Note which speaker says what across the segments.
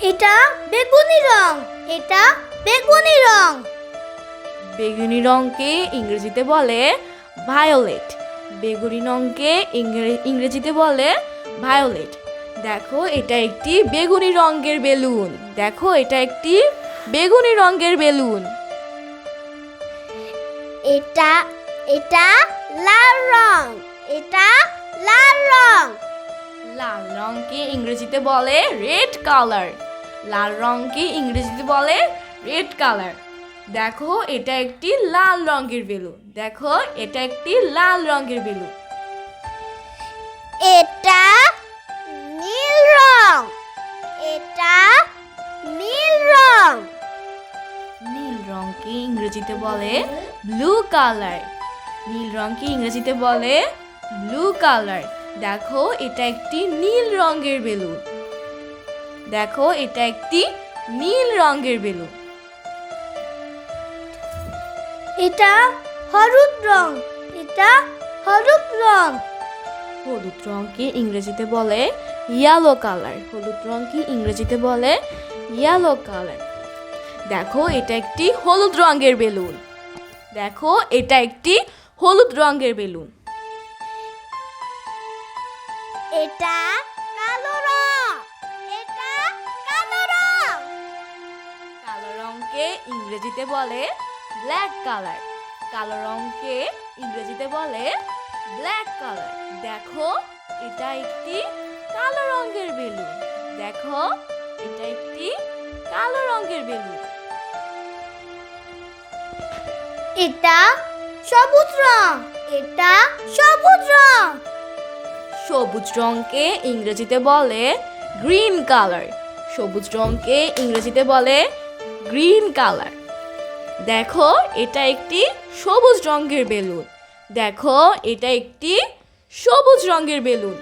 Speaker 1: এটা বেগুনি রং এটা বেগুনি রং।
Speaker 2: বেগুনি রঙকে ইংরেজিতে বলে ভায়োলেট বেগুনি ইংরে- ইংরেজিতে বলে ভায়োলেট দেখো এটা একটি বেগুনি রঙের বেলুন। দেখো এটা একটি বেগুনি রঙের বেলুন।
Speaker 1: এটা এটা লাল রং এটা লাল রং।
Speaker 2: লাল রঙকে ইংরেজিতে বলে রেড কালার লাল রঙকে ইংরেজিতে বলে রেড কালার। দেখো এটা একটি লাল রঙের বেলুন। দেখো এটা একটি লাল রঙের বেলুন।
Speaker 1: এটা নীল রং। এটা নীল রং।
Speaker 2: নীল রঙকে ইংরেজিতে বলে ব্লু কালার। নীল রঙকে ইংরেজিতে বলে ব্লু কালার। দেখো এটা একটি নীল রঙের বেলুন। দেখো এটা একটি নীল রঙের বেলুন।
Speaker 1: এটা হলুদ রং এটা হলুদ রং।
Speaker 2: হলুদ রঙকে ইংরেজিতে বলে ইয়েলো কালার হলুদ রঙকে ইংরেজিতে বলে ইয়েলো কালার দেখো এটা একটি হলুদ রঙের বেলুন। দেখো এটা একটি হলুদ রঙের বেলুন।
Speaker 1: এটা
Speaker 2: রঙকে ইংরেজিতে বলে ব্ল্যাক কালার। কালো রঙকে ইংরেজিতে বলে ব্ল্যাক কালার। দেখো এটা একটি কালো রঙের বেলুন। দেখো এটা একটি কালো রঙের বেলুন।
Speaker 1: এটা সবুজ রং। এটা সবুজ রং।
Speaker 2: সবুজ রঙকে ইংরেজিতে বলে গ্রিন কালার। সবুজ রঙকে ইংরেজিতে বলে গ্রিন কালার। দেখো এটা একটি সবুজ রঙের বেলুন। দেখো এটা একটি সবুজ রঙের বেলুন।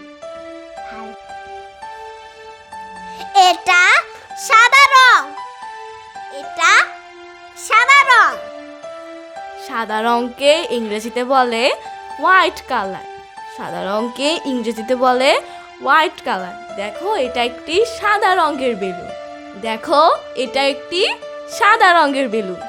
Speaker 1: এটা সাদা রং। এটা সাদা রং।
Speaker 2: সাদা রঙকে ইংরেজিতে বলে হোয়াইট কালার। সাদা রঙকে ইংরেজিতে বলে হোয়াইট কালার। দেখো এটা একটি সাদা রঙের বেলুন। দেখো এটা একটি সাদা রঙের বেলুন।